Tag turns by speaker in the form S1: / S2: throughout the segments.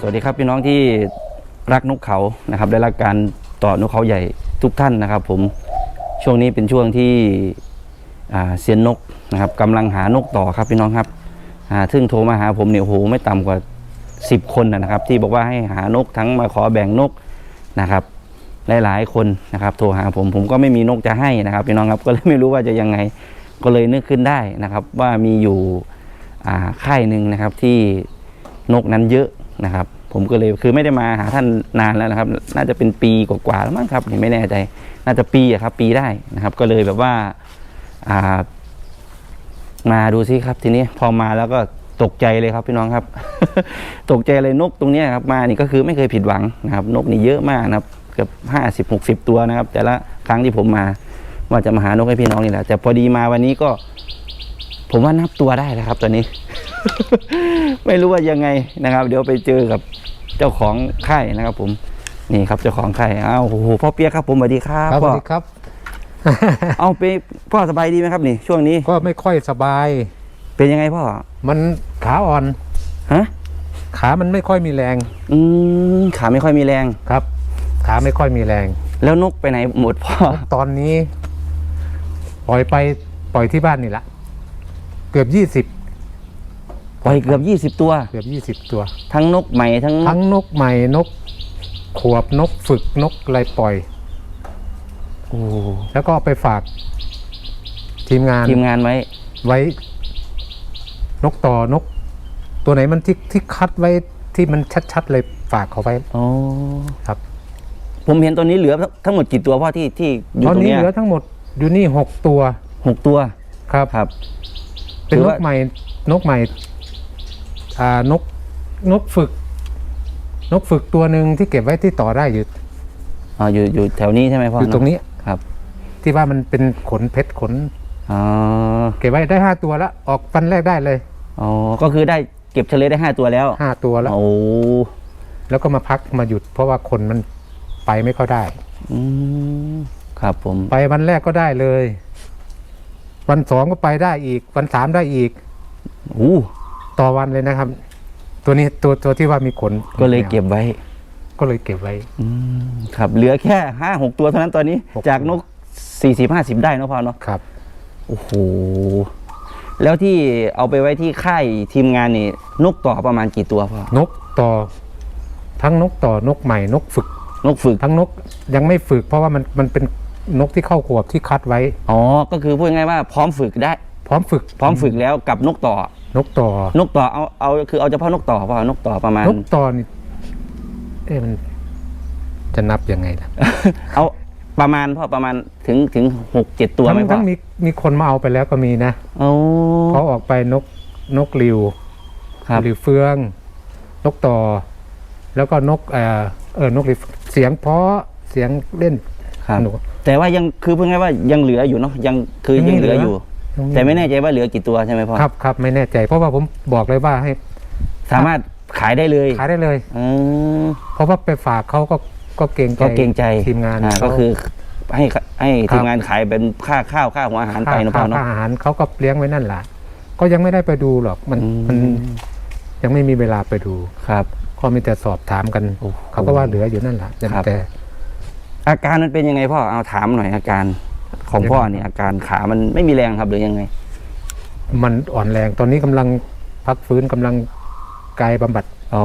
S1: สวัสดีครับพี่น้องที่รักนกเขานะครับได้รักการต่อนกเขาใหญ่ทุกท่านนะครับ ผมช่วงนี้เป็นช่วงที่เซียนนกนะครับกำลังหานกต่อครับพี่น้องครับอ่าซึ่งโทรมาหาผมเนี่ยโหไม่ต่ำกว่า 10 คนนะครับ ที่บอกว่าให้หานกทั้งมาขอแบ่งนกนะครับหลายๆคนนะครับ โทรหาผมผมก็ไม่มีนกจะให้นะครับพี่น้องครับก็เลยไม่รู้ว่าจะยังไงก็เลยนึกขึ้นได้นะครับ ว่ามีอยู่ค่ายหนึ่งนะครับที่นกนั้นเยอะนะครับ ผมก็เลยคือไม่ได้มาหาท่านนานแล้วนะครับ น่าจะเป็นปีกว่าๆแล้วมั้งครับนี่ไม่แน่ใจ น่าจะปีอะครับ ปีได้นะครับ ก็เลยแบบว่าามาดูซิครับ ทีนี้พอมาแล้วก็ตกใจเลยครับพี่น้องครับ ตกใจเลยนกตรงนี้ครับมานี่ก็คือไม่เคยผิดหวังนะครับ นกนี่เยอะมากนะครับเกือบห้าสิบหกสิบตัวนะครับ แต่ละครั้งที่ผมมาว่าจะมาหานกให้พี่น้องนี่แหละแต่พอดีมาวันนี้ก็ ผมว่านับตัวได้แล้วครับตอนนี้ ไม่รู้ว่ายังไงนะครับ เดี๋ยวไปเจอกับเจ้าของค่ายนะครับ ผมนี่ครับเจ้าของค่ายอ้าวโอ้โหพ่อเปียกครับ ผมสวัสดีครับ
S2: ครับส
S1: พ่อ
S2: วัสดีครับ
S1: เอาไปพ่อสบายดีไหมครับนี่ ช่วงนี้
S2: ก็ไม่ค่อยสบาย
S1: เป็นยังไงพ่อ
S2: มันขาอ่อน
S1: ฮะ
S2: ขามันไม่ค่อยมีแรง
S1: อืมขาไม่ค่อยมีแรง
S2: ครับ ขาไม่ค่อยมีแรง
S1: แล้วนกไปไหนหมดพ่อ
S2: ตอนนี้ ปล่อยไปปล่อยที่บ้านนี่ละเกือบยี่สิบ
S1: ปล่อยเกือบยี่สิบ20 ตัว
S2: เกือบยี่สิบตัว
S1: ทั้งนกใหม่ทั้งน
S2: ทั้
S1: ก
S2: งนกใหม่นก ขวบนกฝึกนกอะไรปล่อย
S1: โอ้
S2: แล้วก็เอาไปฝาก ทีมงาน
S1: ทีมงานไว้
S2: ไว้ นกต่อนก ตัวไหนมันที่ที่คัดไว้ที่มันชัดๆเลยฝากเขาไว้
S1: อ๋อ
S2: ครับ
S1: ผมเห็นตัวนี้เหลือทั้งหมดกี่ตัวพ่อที่ที่อยู่
S2: ตอน
S1: ตรง
S2: นี้
S1: เนี้ย
S2: เหลือทั้งหมดอยู่นี่หกตัว
S1: หกตัว
S2: ครับ
S1: ครับ
S2: เป็น
S1: ถือนว่าก
S2: ใหม่นกใหม่อ่า นกนกฝึก นกฝึกตัวหนึ่งที่เก็บไว้ที่ต่อได้อยู่
S1: อ๋ออยู่อยู่แถวนี้ใช่ไหมพ่อ
S2: อ
S1: อยู่
S2: ตรงนี้
S1: ครับ
S2: ที่ว่ามันเป็นขนเพชรขน
S1: อ๋อ
S2: เก็บไว้ได้ห้าตัวแล้วออกฟันแรกได้เลย
S1: อ๋อก็คือได้เก็บเฉลยได้ห้าตัวแล้ว
S2: ห้าตัวแล้ว
S1: โอ้
S2: แล้วก็มาพักมาหยุด เพราะว่าคนมันไปไม่ค่อยได้
S1: อืมครับผม
S2: ไปวันแรกก็ได้เลย วันสองก็ไปได้อีก วันสามได้อีก
S1: อู้
S2: ต่อวันเลยนะครับ ตัวนี้ตัวตัวที่ว่ามีขน
S1: ก็เลยเก็บไว้
S2: ก็เลยเก็บไว้
S1: อืมครับเหลือแค่ห้าหกตัวเท่านั้นตอนนี้
S2: หก
S1: จากนกสี่สิบห้าสิบได้เนอะพ่อเนาะ
S2: ครับ
S1: โอ้โห แล้วที่เอาไปไว้ที่ค่ายทีมงานนี่นกต่อประมาณกี่ตัวพ่อน
S2: กต่อ ทั้งนกต่อนกใหม่นกฝึก
S1: นกฝึก
S2: ทั้งนกยังไม่ฝึก เพราะว่ามันมันเป็นนกที่เข้าขวบที่คัดไว้
S1: อ๋อ ก็คือพูดง่ายๆว่าพร้อมฝึกได้
S2: พร้อมฝึก
S1: พร้อมฝึกแล้วกับนกต่อ
S2: นกต่อ น
S1: กต่อเอาเอาคือเอาเฉพาะนกต่อพ่อนกต่อประมาณ
S2: นกต่อนี่เอ๊ะมัน จะนับยังไงล่ะ
S1: เอาประมาณพ่อประมาณถึงถึงหกเจ็ดตัว
S2: ทั้
S1: ไหม
S2: ง
S1: พ่อ
S2: ทั้งมีมีคนมาเอาไปแล้วก็มีนะ
S1: โอ้
S2: เขาออกไปนกนกริว
S1: ครับ
S2: ริวเฟือง นกต่อ แล้วก็นกเออเออนกริวเสียงเพราะเสียงเล่น
S1: ครับ
S2: หนู
S1: แต่ว่ายังคือพูดง่ายๆว่ายังเหลืออยู่เนาะยังคือ
S2: ยัง
S1: ยังเหลือ
S2: เหลือ
S1: อยู่ แต่ไม่แน่ใจว่าเหลือกี่ตัวใช่ไหมพ่อ
S2: ครับครับไม่แน่ใจ เพราะว่าผมบอกเลยว่าให้
S1: สามารถขายได้เลย
S2: ขายได้เลย
S1: อืม
S2: เพราะว่าไปฝากเขาก็ก็เกรงใจ
S1: ก็เกรงใจ
S2: ทีมงาน
S1: อ่
S2: เขา
S1: ก็คือให้ให้
S2: ครับ
S1: ทีมงานขายเป็นค่าข้าวค่าหัวอาหารไป
S2: ค่า
S1: เนอะพ่
S2: ค่า
S1: อเนาะ
S2: ค่าอาหารเขาก็เลี้ยงไว้นั่นแหละก็ยังไม่ได้ไปดูหรอกมัน
S1: อืม
S2: มันยังไม่มีเวลาไปดู
S1: ครับ
S2: ก็มีแต่สอบถามกัน
S1: โอ้โห
S2: เขาก็ว่าเหลืออยู่นั่นแหละ
S1: ครับ
S2: แต่
S1: อาการมันเป็นยังไงพ่อเอาถามหน่อยอาการ ของพ่อเนี่ยอาการขามันไม่มีแรงครับหรือยังไง
S2: มันอ่อนแรงตอนนี้กำลังพักฟื้นกำลังกายบำบัด
S1: โอ้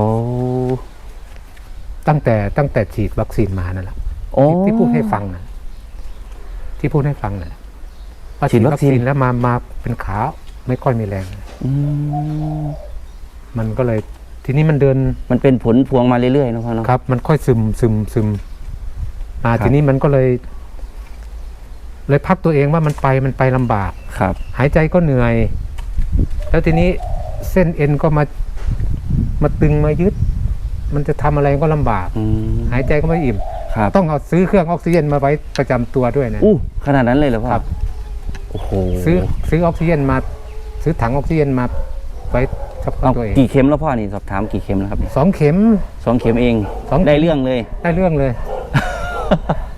S2: ตั้งแต่ตั้งแต่ฉีดวัคซีนมานั่นแหละ
S1: โอ้
S2: ที่ที่พูดให้ฟังนะที่พูดให้ฟังนั่นแหละว่า
S1: ฉีดวัคซีน
S2: แล้วมามาเป็นขาไม่ค่อยมีแรง
S1: อืม
S2: มันก็เลย ทีนี้มันเดิน
S1: มันเป็นผลพวงมาเรื่อยๆเนอะพ่อเนาะ
S2: ครับ มันค่อยซึมซึมซึมมา
S1: ครับ
S2: ทีนี้มันก็เลย เลยพักตัวเองว่ามันไปมันไปลำบาก
S1: ครับ
S2: หายใจก็เหนื่อย แล้วทีนี้เส้นเอ็นก็มามาตึงมายึด มันจะทำอะไรก็ลำบาก
S1: อืม
S2: หายใจก็ไม่อิ่ม
S1: ครับ
S2: ต้องเอาซื้อเครื่องออกซิเจนมาไว้ประจำตัวด้วยนะ
S1: อู้ขนาดนั้นเลยเหรอพ่อ
S2: ครับ
S1: โอ้โห
S2: ซื้อซื้อออกซิเจนมา ซื้อถังออกซิเจนมาไว้เฉพาะ
S1: เอา
S2: ตัวเอง
S1: กี่เข็มแล้วพ่อนี่สอบถามกี่เข็มแล้วครับ
S2: สองเข็ม
S1: สองเข็มเอง
S2: สองเข็ม
S1: ได้เรื่องเลย
S2: ได้เรื่องเลย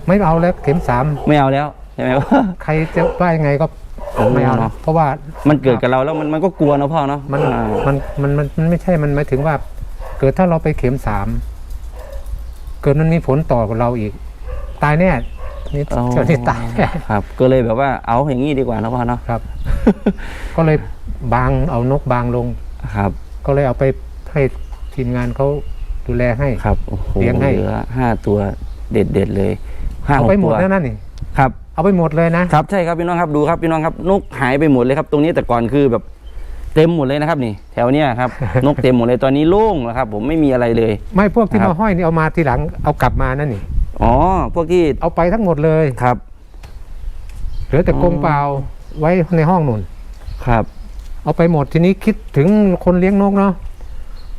S2: ไม่เอาแล้วเข็มสาม
S1: ไม่เอาแล้ว ใช่ไหมพ่อ
S2: ใครจะว่ายังไงก็
S1: โอ้
S2: ไม่เอา
S1: เน
S2: นะ
S1: อะ
S2: เพราะว่า
S1: มันเกิดกับเราแล้วมันมันก็กลัวเนอะพ่อเนาะ
S2: มัน
S1: อ่า
S2: มันมันมันมันไม่ใช่มันหมายถึงว่า เกิดถ้าเราไปเข็มสามเกิดมันมีผลต่อกับเราอีก ตายแน่นี่
S1: อ๋อ
S2: เจ้านี่ตายแน่
S1: ครับ ก็เลยแบบว่าเอาอย่างนี้ดีกว่านะพ่อเนาะ
S2: ครับ ก็เลยบางเอานกบางลง
S1: ครับ
S2: ก็เลยเอาไปให้ทีมงานเขาดูแลให้
S1: ครับโอ้โห
S2: เลี้ยงให้
S1: เหลือห้าตัวเด็ดเด็ดๆเลยห้า
S2: เอา
S1: หก
S2: ไปหม
S1: ตั
S2: ด
S1: ว
S2: แล้วนั่นนี่
S1: ครับ
S2: เอาไปหมดเลยนะ
S1: ครับใช่ครับพี่น้องครับดูครับพี่น้องครับนกหายไปหมดเลยครับตรงนี้แต่ก่อนคือแบบเต็มหมดเลยนะครับนี่ แถวเนี้ยครับ นกเต็มหมดเลยตอนนี้โล่งแล้วครับ ผมไม่มีอะไรเลย
S2: ไม่พวกที่
S1: ครับ
S2: มาห้อยนี่เอามาทีหลังเอากลับมานั่นนี่
S1: อ๋อพวกที่
S2: เอาไปทั้งหมดเลย
S1: ครับ
S2: เหลือแต่กรงเปล่าไว้ในห้องนุ่น
S1: ครับ
S2: เอาไปหมดทีนี้คิดถึงคนเลี้ยงนกเนาะ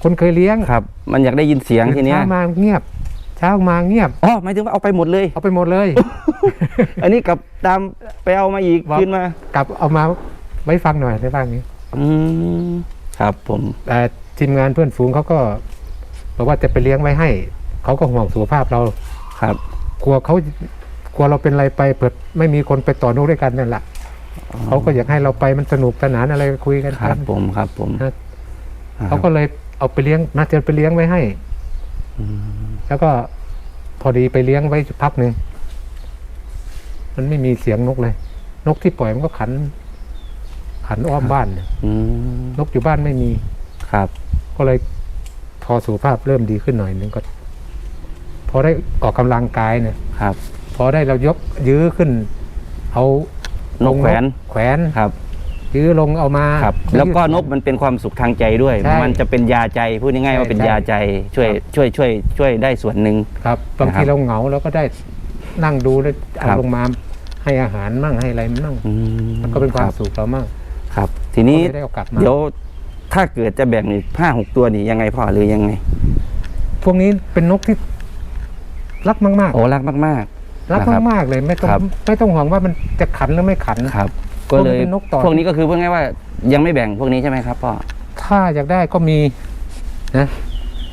S2: คนเคยเลี้ยง
S1: ครับ มันอยากได้ยินเสียงทีเนี้ย
S2: เช้ามาเงียบ เช้ามาเงียบ
S1: อ๋อหมายถึงว่าเอาไปหมดเลย
S2: เอาไปหมดเลย
S1: อันนี้กลับตามไปเอามาอีก
S2: บอก
S1: ขึ้นมา
S2: กลับเอามาไว้ฟังหน่อยได้บ้างนี้
S1: อืมครับผม
S2: แต่ทีมงานเพื่อนฝูงเขาก็บอกว่าจะไปเลี้ยงไว้ให้ เขาก็ห่วงสุขภาพเรา
S1: ครับ
S2: กลัวเขากลัวเราเป็นอะไรไปเปิดไม่มีคนไปต่อนุด้วยกันนั่นแหละเขาก็อยากให้เราไปมันสนุกสนานอะไรคุยกัน
S1: ครับผมครับผม
S2: นะเขาก็เลยเอาไปเลี้ยงน่าจะไปเลี้ยงไว้ให้
S1: อืม
S2: แล้วก็พอดีไปเลี้ยงไว้พักหนึ่ง มันไม่มีเสียงนกเลย นกที่ปล่อยมันก็ขัน ขันอ้อมบ้านเนี่ย
S1: อืม
S2: นกอยู่บ้านไม่มี
S1: ครับ
S2: ก็เลยพอสุขภาพเริ่มดีขึ้นหน่อยหนึงก็ พอได้ออกกำลังกายเนี่ย
S1: ครับ
S2: พอได้เรายกยื้อขึ้น เอา
S1: น
S2: ล
S1: ก
S2: ง
S1: แขวน
S2: แขวน
S1: ครับ
S2: ยื้อลงเอามา
S1: ครับแล้วก็นกมันเป็นความสุขทางใจด้วย
S2: ใช่
S1: มันจะเป็นยาใจพูดง่ายๆว่าเป็น
S2: ใช่
S1: ยาใจช่วย
S2: ครับ
S1: ช่วยช่วยช่วยได้ส่วนหนึ่ง
S2: ครับบาง
S1: นะครับ
S2: ทีเราเหงาเราก็ได้นั่งดูแล้วเอา
S1: ครับ
S2: ลงมาให้อาหารมั่งให้อะไรมั่ง
S1: อื
S2: มันก็เป็นความ
S1: รับ
S2: สุขเรามั่ง
S1: ครับ ทีนี้
S2: ก็เลยได้เอากลับมา
S1: เดี๋ยวถ้าเกิดจะแบ่งนี่ห้าหกตัวนี่ยังไงพ่อหรือยังไง
S2: พวกนี้เป็นนกที่รักมาก
S1: โอ้รักมาก
S2: ๆรัก
S1: นะครับ
S2: มากๆเลยไม่ต้อง
S1: ครับ
S2: ไม่ต้องห่วงว่ามันจะขันหรือไม่ขัน
S1: ๆครับ
S2: พว
S1: ก็
S2: กนี้
S1: เลย
S2: เป็นนกต่อ
S1: พวกนี้ก็คือพูดง่ายๆว่ายังไม่แบ่งพวกนี้ใช่ไหมครับพ่อ
S2: ถ้าอยากได้ก็มีนะ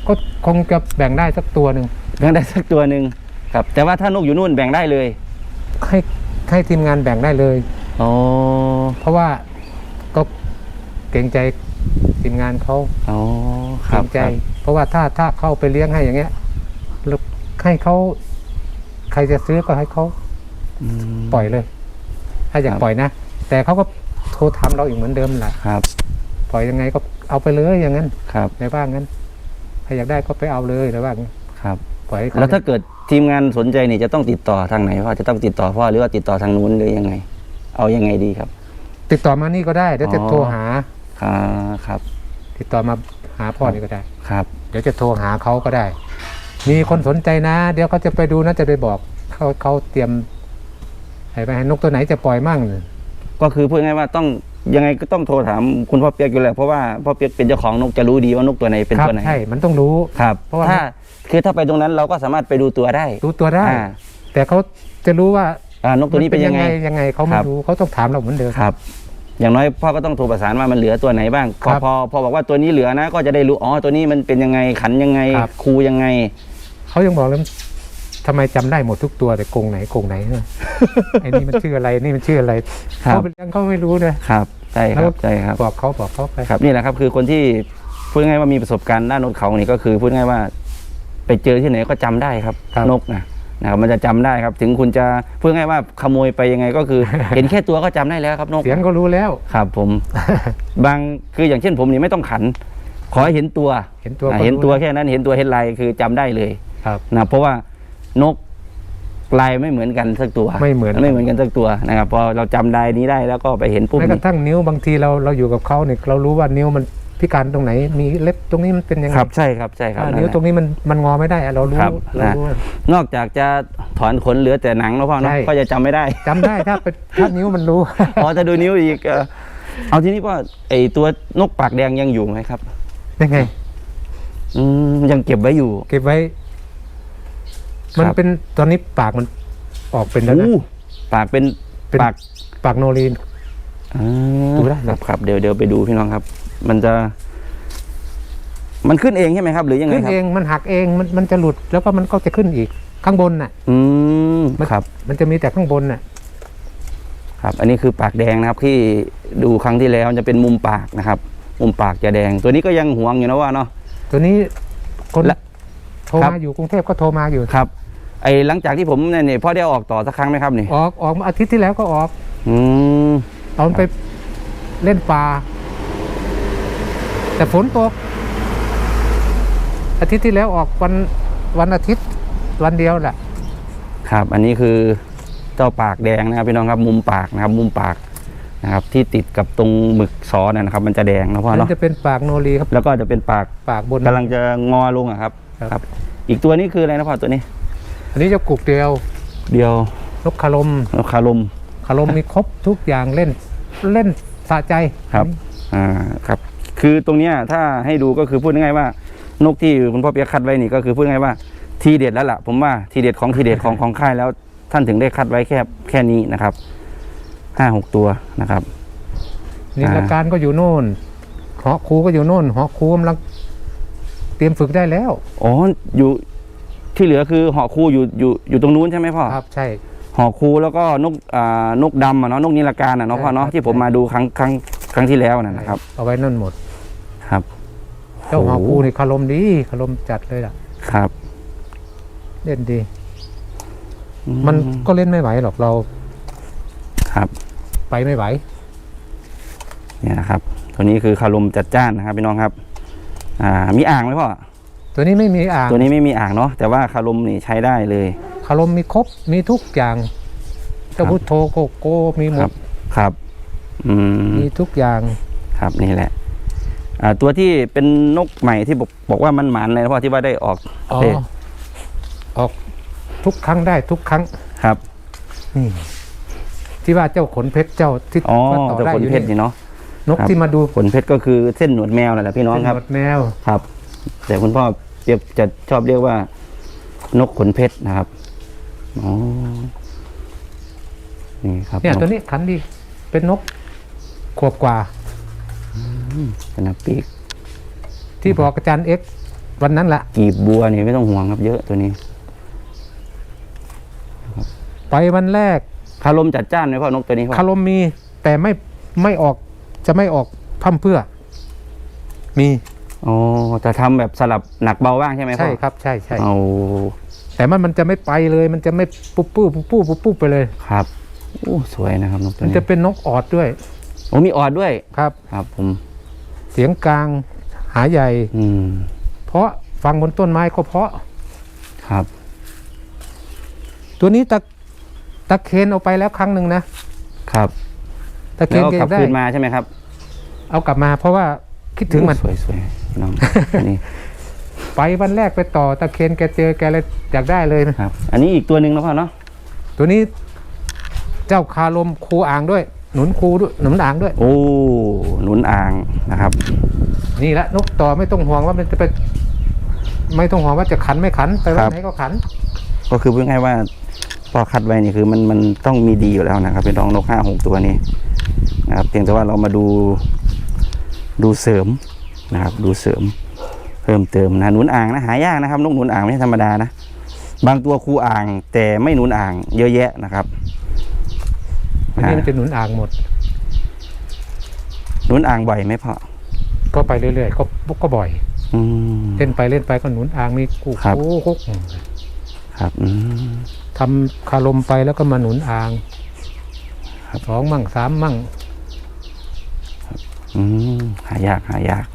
S2: ก็คงจะแบ่งได้สักตัวหนึ่ง
S1: แบ่งได้สักตัวหนึ่งครับ แต่ว่าถ้านกอยู่นู่นแบ่งได้เลย
S2: ให้ให้ทีมงานแบ่งได้เลย
S1: อ๋อ
S2: เพราะว่าก็เกรงใจทีมงานเขา
S1: อ๋อค
S2: เกร
S1: รับ
S2: งใจ
S1: ครับ
S2: เพราะว่าถ้าถ้าเข้าไปเลี้ยงให้อย่างเงี้ยแล้วให้เขาใครจะซื้อก็ให้เขา
S1: อืม
S2: ปล่อยเลย ถ้าอยาก
S1: ครับ
S2: ปล่อยนะ แต่เขาก็โทรทำเราอีกเหมือนเดิมแหละ
S1: ครับ
S2: ปล่อยยังไงก็เอาไปเลยอย่างนั้น
S1: ครับ
S2: ในบ้างงั้นถ้าอยากได้ก็ไปเอาเลยในบ้าง
S1: ครับ
S2: ปล่อยให้เขา
S1: แล้วถ้าเกิดทีมงานสนใจนี่จะต้องติดต่อทางไหนพ่อจะต้องติดต่อพ่อหรือว่าติดต่อทางนู้นหรือยังไง เอายังไงดีครับ
S2: ติดต่อมานี่ก็ได้เดี๋ยวจะ
S1: อ๋อ
S2: โทรหา
S1: อ่าครับ
S2: ติดต่อมาหาพ่อนี่ก็ได้
S1: ครับ
S2: เดี๋ยวจะโทรหาเขาก็ได้ มีคนสนใจนะ เดี๋ยวเขาจะไปดูนะจะไปบอกเขาเขาเตรียมให้ไปให้นกตัวไหนจะปล่อยมั่ง
S1: ก็คือพูดง่ายๆว่าต้องยังไงก็ต้องโทรถามคุณพ่อเปียกอยู่แล้วเพราะว่าพ่อเปียกเป็นเจ้าของนกจะรู้ดีว่านกตัวไหนเป็น
S2: ครั
S1: ตัวไหน
S2: ใช่มันต้องรู้
S1: ครับ
S2: เพราะว่า
S1: ถ้าคือถ้าไปตรงนั้นเราก็สามารถไปดูตัวได้
S2: รู้ตัวได้
S1: อ่า
S2: แต่เขาจะรู้ว่า
S1: อ่านกตัวนี้เป็นยังไง
S2: ยังไงเขาไม่
S1: ครับ
S2: รู้เขาต้องถามเราเหมือนเดิม
S1: ครับ อย่างน้อยพ่อก็ต้องโทรประสานว่ามันเหลือตัวไหนบ้างพอ
S2: ครับ
S1: พอพอบอกว่าตัวนี้เหลือนะ ก็จะได้รู้อ๋อตัวนี้มันเป็นยังไงขันยังไง
S2: ครับ
S1: คูยังไง
S2: เขายังบอกเลย ทำไมจำได้หมดทุกตัวแต่กรงไหนกรงไหนเนี่ยไอ้นี่มันชื่ออะไรนี่มันชื่ออะไร
S1: ครับ
S2: เขาไปเลี้ยงเขาไม่รู้นะครับ
S1: ใช่ค
S2: แล้
S1: รั
S2: ว
S1: บใช่ครับ
S2: บอกเขาบอกเขาไป
S1: ครับนี่แหละครับคือคนที่พูดง่ายๆว่ามีประสบการณ์ด้านนกเขานี่ก็คือพูดง่ายๆว่า ไปเจอที่ไหนก็จำได้ครับ
S2: ครับ
S1: นกนะนะครับมันจะจำได้ครับ ถึงคุณจะพูดง่ายๆว่าขโมยไปยังไงก็คือ เห็นแค่ตัวก็จำได้แล้วครับนก
S2: เสียงก็รู้แล้ว
S1: ครับผม บางคืออย่างเช่นผมนี่ไม่ต้องขัน ขอให้เห็นตัว
S2: เห็นตัว
S1: อ่า
S2: ก็
S1: เห็น
S2: รู้
S1: ตัวแค่นั้นเห็นตัวเห็นลายคือจำได้เลย
S2: ครับ
S1: นะเพราะว่า นกลายไม่เหมือนกันสักตัว
S2: ไม่เหมือน
S1: ไม่เหมือนกันสักตัวนะครับพอเราจำลายนี้ได้แล้วก็ไปเห็นปุ๊บ
S2: แม้ก
S1: นี่
S2: ระทั่งนิ้วบางทีเราเราอยู่กับเขาเนี่ยเรารู้ว่านิ้วมันพิการตรงไหน มีเล็บตรงนี้มันเป็นยังไง
S1: ครับใช่ครับใช่ครับ
S2: อ่า
S1: นั่น
S2: นิ้ว
S1: แหละ
S2: ตรงนี้มันมันงอไม่ได้อะเรารู้
S1: ครับ
S2: เรา
S1: นะ
S2: รู้
S1: นอกจากจะถอนขนเหลือแต่หนังแล้วพ่อเนาะ
S2: ใช่
S1: ก็จะจำไม่ได้
S2: จำได้ถ้าเป็นถ้านิ้วมันรู้
S1: อ๋อจะดูนิ้วอีกเออเอาทีนี้พ่อไอตัวนกปากแดงยังอยู่ไหมครับ
S2: ยังไง
S1: อืมยังเก็บไว้อยู่
S2: เก็บไว้ มัน
S1: ครับ
S2: เป็นตอนนี้ปากมันออกเป็นแล้วนะ
S1: อู้ปากเป็น
S2: เป็น
S1: ปาก
S2: ปากโนรีน
S1: อ่า
S2: ดูได้
S1: ครับครับเดี๋ยวเดี๋ยวไปดูพี่น้องครับ มันจะ มันขึ้นเองใช่ไหมครับ หรือยังไง
S2: ขึ้น
S1: ครับ
S2: เองมันหักเองมันมันจะหลุดแล้วก็มันก็จะขึ้นอีกข้างบนน่ะ
S1: อืม
S2: มัน
S1: ครับ
S2: มันจะมีแต่ข้างบนน่ะ
S1: ครับ อันนี้คือปากแดงนะครับ ที่ดูครั้งที่แล้วจะเป็นมุมปากนะครับ มุมปากจะแดง ตัวนี้ก็ยังหวงอยู่นะว่าเนาะ
S2: ตัวนี้คน
S1: และ
S2: โทร
S1: ครับ
S2: มาอยู่กรุงเทพก็โทรมาอยู่
S1: ครับ ไอ้หลังจากที่ผมเนี่ยเนี่ยพ่อได้ออกต่อสักครั้งไหมครับนี่
S2: ออกออกมาอาทิตย์ที่แล้วก็ออก
S1: อืม
S2: เอามันไปเล่นปลาแต่ฝนตก อาทิตย์ที่แล้วออกวันวันอาทิตย์วันเดียวแหละ
S1: ครับ อันนี้คือเจ้าปากแดงนะครับพี่น้องครับมุมปากนะครับ มุมปากนะครับ ที่ติดกับตรงหมึกซอสนะครับ มันจะแดงนะพ่อ
S2: มัน
S1: เนาะ
S2: จะเป็นปากโนรีครับ
S1: แล้วก็จะเป็นปาก
S2: ปากบน
S1: กำลังจะงอลงอะครับ
S2: ครับ
S1: ครับ อีกตัวนี้คืออะไรนะพ่อตัวนี้
S2: อันนี้จะกุกเดียว
S1: เดียวน
S2: กคารม
S1: นกคารม
S2: คารมมีครบทุกอย่างเล่นเล่นสะใจ
S1: ครับอ่าครับ คือตรงเนี้ยถ้าให้ดูก็คือพูดง่ายๆว่านกที่คุณพ่อเปียกคัดไว้นี่ก็คือพูดง่ายๆว่าทีเด็ดแล้วล่ะผมว่าทีเด็ดของทีเด็ดของของค่ายแล้ว ท่านถึงได้คัดไว้แค่แค่นี้นะครับห้าหกตัวนะครับ
S2: นี่
S1: อ่า
S2: รายการก็อยู่โน่นหอครูก็อยู่โน่นหอครูกำลังเตรียมฝึกได้แล้ว
S1: อ๋อ อยู่ ที่เหลือคือหอคูอยู่อยู่อยู่ตรงนู้นใช่ไหมพ่อ
S2: ครับใช่
S1: หอคูแล้วก็นกอ่านกดำอะเนาะนกนิลการอะเนาะ
S2: ใช่
S1: พ่อเนาะ
S2: ครับ
S1: ที่ผมมาดูครั้งครั้งครั้งที่แล้วนะนะครับ
S2: เอาไว้นั่นหมด
S1: ครับ
S2: เจ้าหอ
S1: โอ้
S2: ครูนี่คารมดีคารมจัดเลยล่ะ
S1: ครับ
S2: เล่นดี
S1: อื
S2: มันก็เล่นไม่ไหวหรอกเรา
S1: ครับ
S2: ไปไม่ไหว
S1: เนี่ยนะครับตัวนี้คือคารมจัดจ้านนะครับพี่น้องครับ อ่ามีอ่างไหมพ่อ
S2: ตัวนี้ไม่มีอ่าง
S1: ตัวนี้ไม่มีอ่างเนาะแต่ว่าคารมนี่ใช้ได้เลย
S2: คารมมีครบมีทุกอย่างเจ้าพุทโธโกโก้มีหม
S1: ครั
S2: ด
S1: บครับอืม
S2: มีทุกอย่าง
S1: ครับนี่แหละอ่าตัวที่เป็นนกใหม่ที่บอกบอกว่ามันหมานเลยนะพ่อที่ว่าได้ออก
S2: อ๋อ
S1: เทศ
S2: ออกทุกครั้งได้ทุกครั้ง
S1: ครับ
S2: นี่ที่ว่าเจ้าขนเพชรเจ้าที่
S1: อ๋อ
S2: ว่าต่อ
S1: เจ้า
S2: ได้
S1: ขน
S2: อยู่
S1: เพชร
S2: นี่
S1: นี่เนาะ
S2: นก
S1: ครับ
S2: ที่มาดู
S1: ขนเพชรก็คือเส้นหนวดแมวนั่นแหละพี่น้องครับ
S2: เป็นหนวดแมว
S1: ครับ แต่คุณพ่อ เรียกจะชอบเรียกว่า นกขนเพชรนะครับอ๋อนี่ครับ
S2: เนี่ย
S1: นก
S2: ตัวนี้ขันดี เป็นนกขวบกว่า
S1: เป็นนักปีก
S2: ที่บอกอาจารย์เอ็กซ์วันนั้นแหละ
S1: กีบบัวนี่ไม่ต้องห่วงครับ เยอะตัวนี้
S2: ไปวันแรก
S1: คารมจัดจ้านไหมพ่อนกตัวนี้พ่อ
S2: คารมมี แต่ไม่ไม่ออกจะไม่ออกพร่ำเพรื่อ มี
S1: อ๋อจะทำแบบสลับหนักเบาบ้างใช่ไหมพ่อ
S2: ใช่ครับใช่ใช่
S1: เอา
S2: แต่มันมันจะไม่ไปเลยมันจะไม่ปุ๊บปุ๊บปุ๊บปุ๊บปุ๊บปุ๊บไปเลย
S1: ครับโอ้สวยนะครับนกตัว
S2: มัน
S1: นี้
S2: จะเป็นนกออดด้วย
S1: โอ้มีออดด้วย
S2: ครับ
S1: ครับ ผม
S2: เสียงกลางหาใหญ่
S1: อืม
S2: เพราะฟังบนต้นไม้ก็เพราะ
S1: ครับ
S2: ตัวนี้ตะตะเคนเอาไปแล้วครั้งหนึ่งนะครับตะเคน
S1: แล้ว
S2: แก
S1: กลับ
S2: ได้
S1: คืนมาใช่ไหมครับ
S2: เอากลับมา เพราะว่าคิดถึงมัน
S1: สวยสวย ๆน้องนี่
S2: ไปวันแรกไปต่อตะเคนแกเจอแกเลยอยากได้เลยนะ
S1: ครับ อันนี้อีกตัวหนึ่งแล้วพ่อเนาะ
S2: ตัวนี้เจ้าคารมครูอ่างด้วย หนุนครูด้วยหนุนอ่างด้วย
S1: โอ้หนุนอ่างนะครับ
S2: นี่แหละนกต่อไม่ต้องห่วงว่ามันจะไปไม่ต้องห่วงว่าจะขันไม่ขันไปวั
S1: ครั
S2: น
S1: บ
S2: ไหนก็ขัน
S1: ก็คือพูดง่ายๆว่าพอคัดไว้นี่คือมันมันต้องมีดีอยู่แล้วนะครับเป็นน้องนกห้าหกตัวนี้นะครับเพียงแต่ว่าเรามาดูดูเสริม นะครับ ดูเสริมเพิ่มเติมนะหนุนอ่างนะหายากนะครับนกหนุนอ่างไม่ใช่ธรรมดานะ บางตัวคูอ่าง แต่ไม่หนุนอ่าง เยอะแยะนะครับ
S2: อันนี้มันจะหนุนอ่างหมด
S1: หนุนอ่างบ่อยไหมพ่อ
S2: ก็ไปเรื่อยๆก็ก็บ่อย
S1: อืม
S2: เล่นไปเล่นไปก็หนุนอ่างมีกู
S1: ครับ
S2: โอ้โห
S1: ครับอืม
S2: ทำคารมไปแล้วก็มาหนุนอ่าง
S1: ครับ
S2: สองมั่งสามมั่ง
S1: อืมหายากหายาก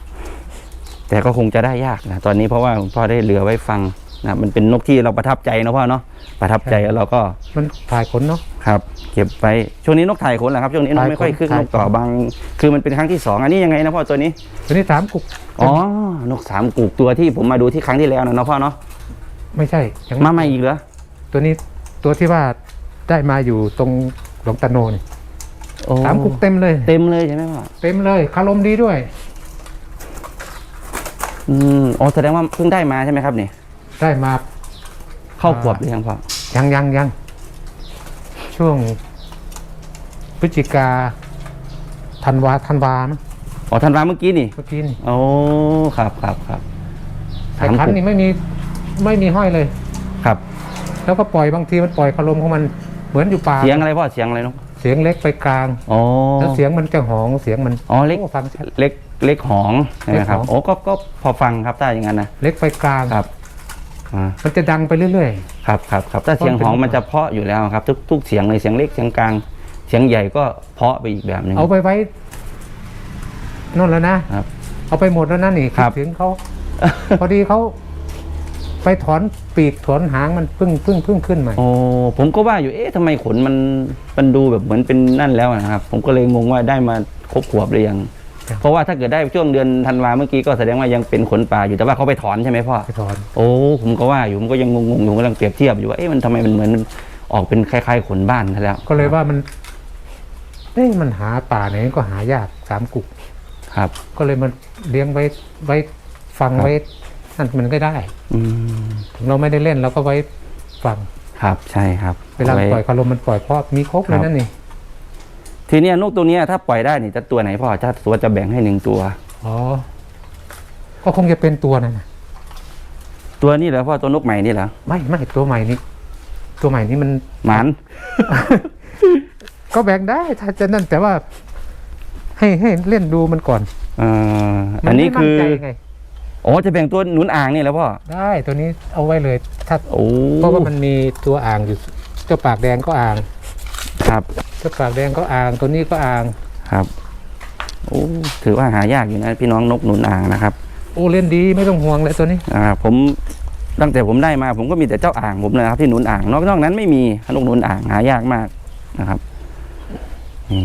S1: แต่ก็คงจะได้ยากนะตอนนี้เพราะว่าคุณพ่อได้เหลือไว้ฟังนะมันเป็นนกที่เราประทับใจนะพ่อเนาะประทับใจแล้วเราก็
S2: มันถ่ายขนเนาะ
S1: ครับเก็บไว้ช่วงนี้นกถ่ายขนแหละครับช่วงนี้นก
S2: ถ่ายขน
S1: ไม่ค่อยขึ้น
S2: ถ่าย
S1: นกต่อบาง คือมันเป็นครั้งที่สองอันนี้ยังไงนะพ่อตัวนี้
S2: ตัวนี้สามกุก
S1: อ๋อนกสามกูกตัวที่ผมมาดูที่ครั้งที่แล้วนะเนาะพ่อเนาะ
S2: ไม่ใช่ยัง
S1: มาใหม่อีกเหรอ
S2: ตัวนี้ตัวที่ว่าได้มาอยู่ตรงหลวงตาโนน
S1: โอ้
S2: สามกุกเต็มเลย
S1: เต็มเลยใช่ไหมพ่อ
S2: เต็มเลยคารมดีด้วย
S1: อืมอ๋อแสดงว่าเพิ่งได้มาใช่ไหมครับนี่
S2: ได้มา
S1: เข้าขวบหรือยังพ่อ
S2: ยังยังยังช่วงพฤศจิกาธันวาธันวานะ
S1: อ๋อทันวาเมื่อกี้นี่
S2: เมื่อกี้นี่
S1: โอ้ครับครับครับ
S2: ไอ้คันนี่ไม่มีไม่มีห้อยเลย
S1: ครับ
S2: แล้วก็ปล่อยบางทีมันปล่อยคารมของมันเหมือนอยู่ป่า
S1: เสียงอะไรพ่อเสียงอะไรนก
S2: เสียงเล็กไปกลาง
S1: อ๋อ
S2: แล้วเสียงมันจะหองเสียงมัน
S1: อ๋อเล็ก
S2: โฟังชัด
S1: เล็ก เล็กหองใช่ไหมครับ
S2: เล็กหอง
S1: โอ้ก็ก็พอฟังครับถ้าอย่างนั้นนะ
S2: เล็กไปกลาง
S1: ครับอ่า
S2: มันจะดังไปเรื่อย
S1: ครับครับครับถ้าเสียงหอง
S2: เพราะเป็น
S1: มันจะเพาะอยู่แล้วครับ ทุกทุกเสียงเลยเสียงเล็กเสียงกลางเสียงใหญ่ก็เพาะไปอีกแบบหนึ่ง
S2: ๆ เอาไปไว้นั่นแล้วนะครับเอาไปหมดแล้วนะนี่
S1: ครับ
S2: ดถึงเขา พอดีเขาไปถอนปีกถอนหางมันเพิ่งเพิ่งเพิ่งขึ้นใหม่
S1: โอ้ผมก็ว่าอยู่เอ๊ะทำไมขนมันมันดูแบบเหมือนเป็นนั่นแล้วนะครับ ผมก็เลยงงว่าได้มาครบขวบหรือยัง
S2: ครับ
S1: เพราะว่าถ้าเกิดได้ช่วงเดือนธันวาเมื่อกี้ก็แสดงว่ายังเป็นขนป่าอยู่แต่ว่าเขาไปถอนใช่ไหมพ่อ
S2: ไปถอน
S1: โอ้ผมก็ว่าอยู่ผมก็ยังงงๆอยู่กำลังเปรียบเทียบอยู่ว่าเอ๊ะมันทำไมมันเหมือนออกเป็นคล้ายๆขนบ้านซะแล้ว
S2: ก็เลยว่ามันเอ๊ะมันหาป่าไหนก็หายากสามกุก
S1: ครับ
S2: ก็เลยมันเลี้ยงไว้ไว้ฟัง
S1: ครับ
S2: ไว้นั่นมันก็ได้
S1: อืม
S2: ถึงเราไม่ได้เล่นเราก็ไว้ฟัง
S1: ครับใช่ครับ
S2: เวลา
S1: ไป
S2: ล่อยคารมมันปล่อยเพราะมีครบเลย
S1: ครับ
S2: นั่นนี่
S1: ทีเนี้ยนกตัวเนี้ยถ้าปล่อยได้นี่จะตัวไหนพ่อถ้าตัวจะแบ่งให้หนึ่งตัว
S2: อ๋อ ก็คงจะเป็นตัวนั่นนะ
S1: ตัวนี้เหรอพ่อตัวนกใหม่นี่เหรอ
S2: ไม่ไม่ตัวใหม่นี้ตัวใหม่นี้มัน
S1: หมาน
S2: ก็แบ่งได้ถ้าจะนั่นแต่ว่า ให้ให้เล่นดูมันก่อน
S1: เอ่อ
S2: มั
S1: อันนี้
S2: ไม่มั่
S1: คือ
S2: ใจไง
S1: อ๋อจะแบ่งตัวหนุนอ่างนี่แหล้วพ่อ
S2: ได้ตัวนี้เอาไว้เลยถ้า
S1: โอ้
S2: เพราะว่ามันมีตัวอ่างอยู่เจ้าปากแดงก็อ่าง
S1: ครับ
S2: เจ้าปากแดงก็อ่างตัวนี้ก็อ่าง
S1: ครับโอ้ถือว่าหายากอยู่นะพี่น้องนกหนุนอ่างนะครับ
S2: โอ้เล่นดีไม่ต้องห่วงเลยตัวนี้
S1: อ่า ผมตั้งแต่ผมได้มา ผมก็มีแต่เจ้าอ่างผมเลยนะครับ ที่หนุนอ่างนอกนอกนั้นไม่มีนกหนุนอ่างหายากมากนะครับนี่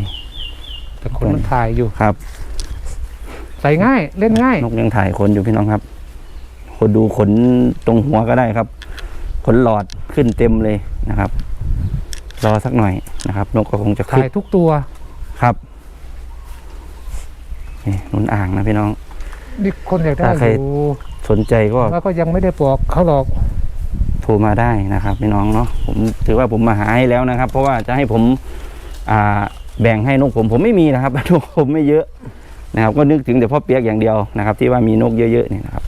S2: แต่คนมันถ่ายอยู่
S1: ครับ
S2: ใส่ง่ายเล่นง่าย
S1: นกยังถ่ายขนอยู่พี่น้องครับ คนดูขนตรงหัวก็ได้ครับ ขนหลอดขึ้นเต็มเลยนะครับ รอสักหน่อยนะครับนกก็คงจะขึ้
S2: ถ่านยทุกตัว
S1: ครับนี่หนุนอ่างนะพี่น้อง
S2: นี่คนอยากได้
S1: ถ้าใคร
S2: อยู่
S1: สนใจก็
S2: แล้วก็ยังไม่ได้บอกเขาหรอก
S1: โทรมาได้นะครับพี่น้องเนาะผมถือว่าผมมาหาให้แล้วนะครับ เพราะว่าจะให้ผมอ่าแบ่งให้นกผมผมไม่มีนะครับ นกผมไม่เยอะนะครับ ก็นึกถึงแต่พ่อเปียกอย่างเดียวนะครับ ที่ว่ามีนกเยอะๆนี่นะครับ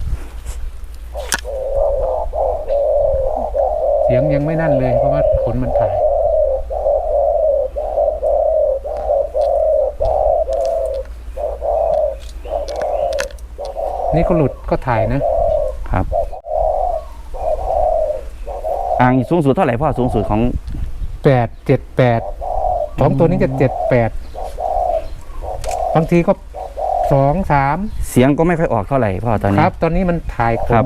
S2: เสียงยังไม่นั่นเลยเพราะว่าขนมันถ่าย นี่ก็หลุดก็ถ่ายนะ
S1: ครับ อ่างสูงสุดเท่าไหร่พ่อสูงสุดของ
S2: แปดเจ็ดแปดสองตัวนี้จะเจ็ดแปดบางทีก็สองสาม
S1: เสียงก็ไม่ค่อยออกเท่าไหร่พ่อตอน
S2: ค
S1: นี้
S2: รับ ตอนนี้มันถ่ายข
S1: ครั
S2: น
S1: บ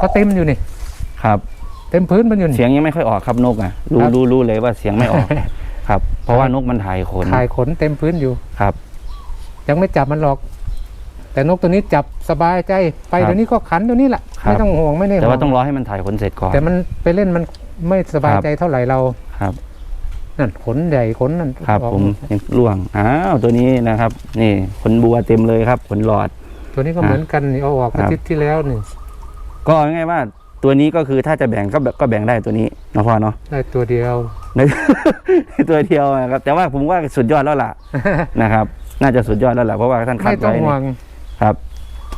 S2: ก็เต็มอยู่นี่
S1: ครับ
S2: เต็มพื้นมันอยู่นี่
S1: เสียงยังไม่ค่อยออกครับนกอะรู้
S2: ครับ
S1: รู้รู้เลยว่าเสียงไม่ออก ครับ เพราะว่านกมันถ่ายขน
S2: ถ่ายขนเต็มพื้นอยู่
S1: ครับ
S2: ยังไม่จับมันหรอก แต่นกตัวนี้จับสบายใจไป
S1: ครับ
S2: เดี๋ยวนี้ก็ขันเดี๋ยวนี้แหละ
S1: ครับ
S2: ไม่ต้องห่วงไม่ได้
S1: แต่
S2: ห่ว
S1: ว่างต้องรอให้มันถ่ายขนเสร็จก่อน
S2: แต่มันไปเล่นมันไม่สบาย
S1: ครับ
S2: ใจเท่าไหร่เรา
S1: ครับ
S2: นั่นขนใหญ่ขนนั่น
S1: ครับ
S2: ออก
S1: ผมยังล่วงอ้าวตัวนี้นะครับ นี่ขนบัวเต็มเลยครับขนหลอด
S2: ตัวนี้ก็
S1: อะ
S2: เหมือนกันนี่เอาออก
S1: ครับ
S2: อาทิตย์ที่แล้วนี่
S1: ก็เอาง่ายๆว่าตัวนี้ก็คือถ้าจะแบ่งก็แบบก็แบ่งได้ตัวนี้เนาะพ่อเนาะ
S2: ได้ตัวเดียว
S1: ใน ตัวเดียวนะครับ แต่ว่าผมว่าสุดยอดแล้วล่ะ นะครับ น่าจะสุดยอดแล้วล่ะเพราะว่าท่านคั
S2: ไม่
S1: ด
S2: ต้อง
S1: ไว้
S2: ห่ว
S1: นี่
S2: ง
S1: ครับ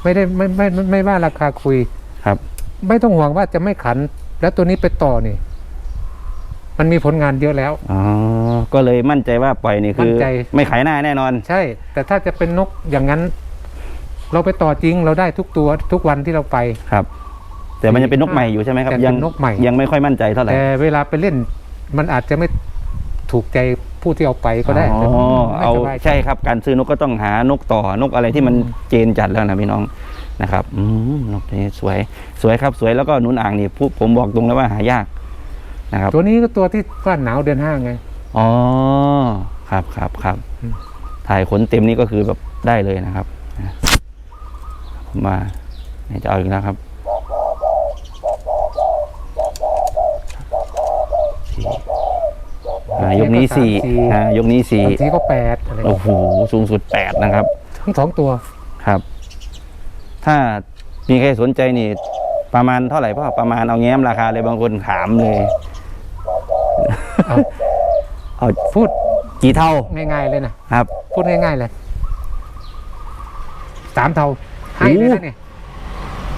S2: ไม่ได้ไม่ไม่ไม่ไม่ว่าราคาคุย
S1: ครับ
S2: ไม่ต้องห่วงว่าจะไม่ขัน แล้วตัวนี้ไปต่อนี่ มันมีผลงานเยอะแล้ว
S1: อ๋อ ก็เลยมั่นใจว่าปล่อยนี่คือ
S2: มั่นใจ
S1: ไม่ขายหน้าแน่นอน
S2: ใช่ แต่ถ้าจะเป็นนกอย่างนั้น เราไปต่อจริงเราได้ทุกตัวทุกวันที่เราไป
S1: ครับ แต่มันยังเป็นนกใหม่อยู่ใช่ไหมครับ
S2: แต่เป็น
S1: ยัง
S2: นกใหม่
S1: ยังไม่ค่อยมั่นใจเท่าไหร่
S2: แต่เวลาไปเล่น มันอาจจะไม่ถูกใจ ผู้ที่เอาไปก็ได้
S1: อ๋อ
S2: แต่ไม่
S1: เอา
S2: สบยใจ
S1: ใช่ครับการซื้อนกก็ต้องหานกต่อนกอะไรที่มัน
S2: อืม
S1: เจนจัดแล้วนะพี่น้องนะครับอืมนกตัวนี้สวยสวยครับสวยแล้วก็หนุนอ่างนี่ผู้ผมบอกตรงแล้วว่าหายากนะครับ
S2: ตัวนี้ก็ตัวที่ว่าหนาวเดือนห้าไง
S1: อ๋อครับครับครับ
S2: อืม
S1: ถ่ายขนเต็มนี่ก็คือแบบได้เลยนะครับนะผมมาเนี่ยจะเอาอีกแล้วครับสี่ อ่ายกนี้สี่อ่ายกนี้สี่
S2: บางทีก็แปดอะไร
S1: โอ้โหสูงสุดแปดนะครับ
S2: ทั้งสองตัว
S1: ครับ ถ้ามีใครสนใจนี่ ประมาณเท่าไหร่พ่อประมาณเอาแง้มราคาเลยบางคนถามเลย
S2: เอา
S1: เอา
S2: พูด
S1: กี่เท่า
S2: ง่ายๆเลยนะ
S1: ครับ
S2: พูดง่ายๆเลยสามเท่าให้เลย
S1: โอ้
S2: นะเนี่ย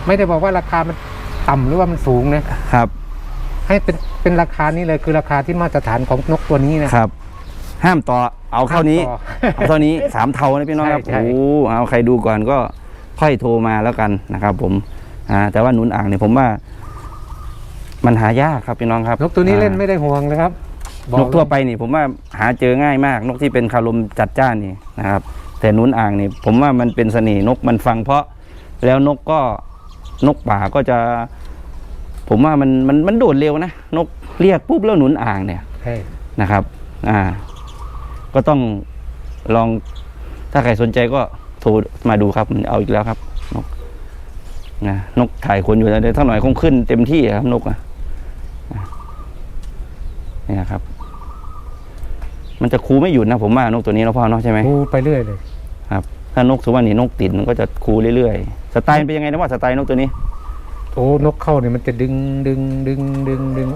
S2: ไม่ได้บอกว่าราคามันต่ำหรือว่ามันสูงนะครับ ให้เป็นเป็นราคานี้เลยคือราคาที่มาตรฐานของนกตัวนี้นะ ครับ
S1: ห้ามต่อเอาเท่านี้
S2: ต่อ
S1: เอาเท่านี้ สามเท่านะพี่น้องครับ
S2: ใช่ใช่
S1: โอ้เอาใครดูก่อนก็ค่อยโทรมาแล้วกันนะครับผมอ่าแต่ว่าหนุนอ่างเนี่ยผมว่า มันหายากครับพี่น้องครับ
S2: นกตัวนี้
S1: อ่า
S2: เล่นไม่ได้ห่วงเลยครับบอน
S1: กทั่วไปนี่ผมว่าหาเจอง่ายมาก นกที่เป็นคารมจัดจ้านนี่นะครับ แต่หนุนอ่างนี่ผมว่ามันเป็นเสน่ห์นกมันฟังเพราะแล้วนกก็นกป่าก็จะ ผมว่ามันมันมันโดดเร็วนะ นกเรียกปุ๊บแล้วหนุนอ่างเนี่ย
S2: ใช่
S1: นะครับ อ่า ก็ต้องลองถ้าใครสนใจก็โทรมาดูครับมันเอาอีกแล้วครับ นกนะนกถ่ายคนอยู่แล้วเดี๋ยวถ้าหน่อยคงขึ้นเต็มที่อะครับนกอะอะเนี่ยครับ มันจะคูไม่หยุดนะผมว่านกตัวนี้เนาะพ่อเนาะใช่ไหม
S2: ดูไปเรื่อยเลย
S1: ครับ ถ้านกสมมติว่านี่นกติดมันก็จะคูเรื่อยๆสไตล์มันเป็นยังไงนะว่าสไตล์นกตัวนี้
S2: โอ้นกเข้าเนี่ยมันจะดึงดึงดึงดึงดึง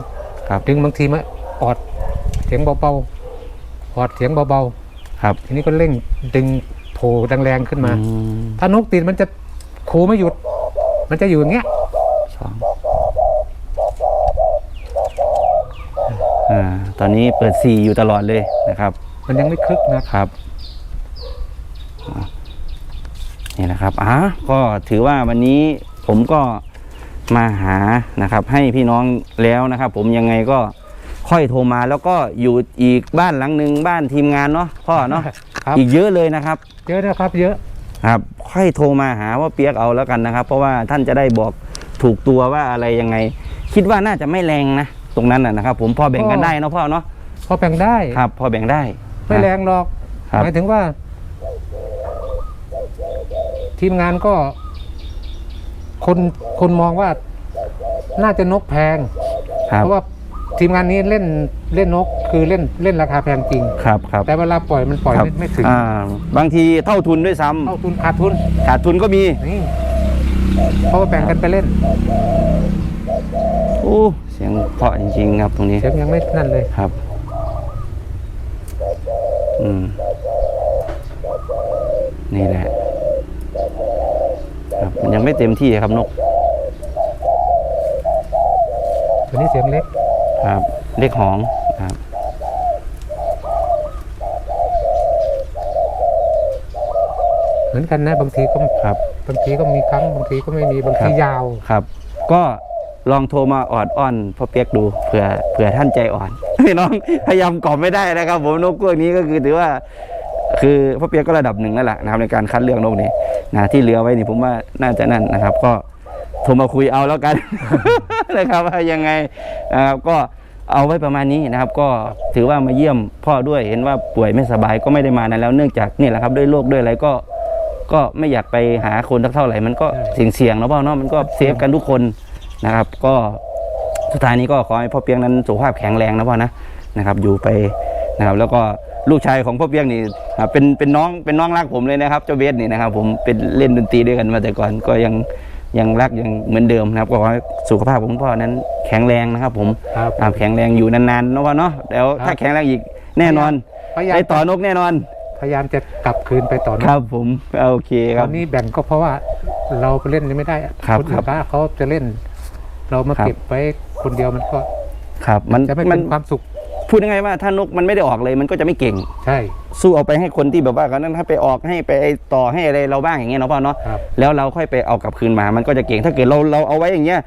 S1: ครับ
S2: ดึงบางทีมันออดเสียงเบาๆออดเสียงเบา
S1: ครับ
S2: ๆทีนี้ก็เร่งดึงโผล่แรงๆขึ้นมา
S1: อืม
S2: ถ้านกติดมันจะคูไม่หยุด มันจะอยู่อย่างเงี้ย
S1: สองอ่าตอนนี้เปิดสี่อยู่ตลอดเลยนะครับ
S2: มันยังไม่คึกนะ
S1: ครับอะนี่นะครับอะก็ถือว่าวันนี้ผมก็ มาหานะครับ ให้พี่น้องแล้วนะครับ ผมยังไงก็ค่อยโทรมาแล้วก็อยู่อีกบ้านหลังหนึ่งบ้านทีมงานเนาะพ่อเนาะ
S2: ครับ
S1: อีกเยอะเลยนะครับ
S2: เยอะนะครับ เยอะ
S1: ครับค่อยโทรมาหาว่าเปียกเอาแล้วกันนะครับ เพราะว่าท่านจะได้บอกถูกตัวว่าอะไรยังไง คิดว่าน่าจะไม่แรงนะ ตรงนั้นนะนะครับ ผมพอแบ่งกันได้เนาะพ่อเนาะ
S2: พอแบ่งได้
S1: ครับ พอแบ่งได้
S2: ไม่แรงหรอก
S1: ครับ
S2: หมายถึงว่า ทีมงานก็ คนคนมองว่าน่าจะนกแพง
S1: ครับ
S2: เพราะว่าทีมงานนี้เล่นเล่นนกคือเล่นเล่นราคาแพงจริง
S1: ครับครับ
S2: แต่เวลาปล่อยมันปล่อย
S1: ครับ
S2: ไม่ไม่ถึง
S1: อ่าบางทีเท่าทุนด้วยซ้ำ
S2: เข้าทุนขาดทุน
S1: ขาดทุนก็มี
S2: นี่เพราะว่าแบ่งกันไปเล่น
S1: โอ้เสียงเพราะจริง ๆ ครับตรงนี้
S2: เสียงยังไม่นั่นเลย
S1: ครับ อืม นี่แหละ ครับมันยังไม่เต็มที่ครับนก
S2: ตัวนี้เสียงเล็ก
S1: ครับเล็กหองครับ
S2: เหมือนกันนะบางทีก็
S1: ครับ
S2: บางทีก็มีครั้งบางทีก็ไม่มีบาง
S1: ครั
S2: ที
S1: บ
S2: ยาว
S1: ครับ ก็ลองโทรมาออดอ้อนพ่อเปียกดูเผื่อเผื่อท่านใจอ่อนพี่น้องพยายามกล่อมไม่ได้นะครับ ผมนกพวกนี้ก็คือถือว่า คือพ่อเปียกก็ระดับหนึ่งนั่นแหละนะครับในการคัดเลือกนกนี้ นะที่เหลือไว้นี่ผมว่าน่าจะนั่นนะครับ ก็โทรมาคุยเอาแล้วกัน นะครับว่ายังไงนะครับก็เอาไว้ประมาณนี้นะครับ ก็ถือว่ามาเยี่ยมพ่อด้วยเห็นว่าป่วยไม่สบายก็ไม่ได้มานานแล้วเนื่องจากนี่แหละครับด้วยโรคด้วยอะไรก็ก็ไม่อยากไปหาคนสักเท่าไหร่ มันก็
S2: ใช่
S1: เสี่ยงๆเนาะพ่อเนาะมันก็เซฟกันทุกคนนะครับ ก็สุดท้ายนี้ก็ขอให้พ่อเปียงนั้นสุขภาพแข็งแรงนะพ่อนะนะครับ อยู่ไปนะครับ แล้วก็ลูกชายของพ่อเปียงนี่ อ่าเป็นเป็นน้องเป็นน้องรักผมเลยนะครับเจ้าเบสนี่นะครับ ผมเป็นเล่นดนตรีด้วยกันมาแต่ก่อนก็ยังยังรักยังเหมือนเดิมนะครับ ก็ขอให้สุขภาพของพ่อนั้นแข็งแรงนะครับ ผม
S2: ครับ
S1: อ่าแข็งแรงอยู่นานๆเนาะพ่อเนาะแล้วถ้าแข็งแรงอีกแน่นอน
S2: พยายาม
S1: ได้ต่อนกแน่นอน
S2: พยายามจะกลับคืนไปต่อ
S1: ค
S2: นะ
S1: รับผมโอเคค
S2: ต
S1: รั
S2: อบ นนี้แบ่งก็เพราะว่าเราไปเล่นยังไม่ได้อะ
S1: ครับ
S2: คนอื่
S1: ครั
S2: น
S1: บ
S2: เขาเขาจะเล่น เรามา
S1: ครับ
S2: เก็บไว้คนเดียวมันก็
S1: ครับมัน
S2: จะไม่
S1: มั
S2: เป็นนความสุข
S1: พูดยังไงว่าถ้านกมันไม่ได้ออกเลยมันก็จะไม่เก่ง
S2: ใช่
S1: สู้เอาไปให้คนที่แบบว่าเขานั้นถ้าไปออกให้ไปต่อให้อะไรเราบ้างอย่างเงี้ยเนาะพ่อเนาะ
S2: ครับ
S1: แล้วเราค่อยไปเอากลับคืนมา มันก็จะเก่งถ้าเกิดเราเราเอาไว้อย่างเงี้ย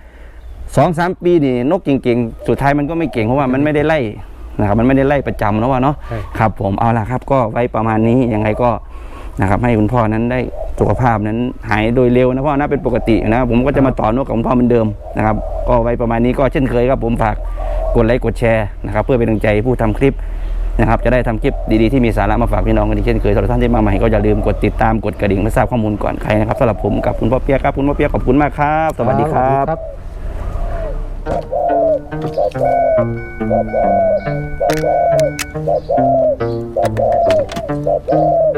S1: สองสามปีนี่นกเก่งๆสุดท้ายมันก็ไม่เก่งเพราะว่ามันไม่ได้ไล่นะครับมันไม่ได้ไล่ประจำเนาะว่าเนาะ
S2: ใช่
S1: ครับผมเอาละครับก็ไว้ประมาณนี้ยังไงก็ นะครับให้คุณพ่อนั้นได้สุขภาพนั้นหายโดยเร็วนะพ่อนะเป็นปกตินะผมก็จะมาต่อนกกับคุณพ่อเหมือนเดิมนะครับก็ไว้ประมาณนี้ก็เช่นเคยครับผมฝากกดไลค์กดแชร์นะครับเพื่อเป็นกำลังใจผู้ทำคลิปนะครับจะได้ทำคลิปดีๆที่มีสาระมาฝากพี่น้องกันเช่นเคยสำหรับท่านที่มาใหม่ก็อย่าลืมกดติดตามกดกระดิ่งเพื่อทราบข้อมูลก่อนใครนะครับสำหรับผมกับคุณพ่อเปียกครับคุณพ่อเปียกขอบคุณมากครับ สวัสดีครับ
S2: ครั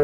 S2: บ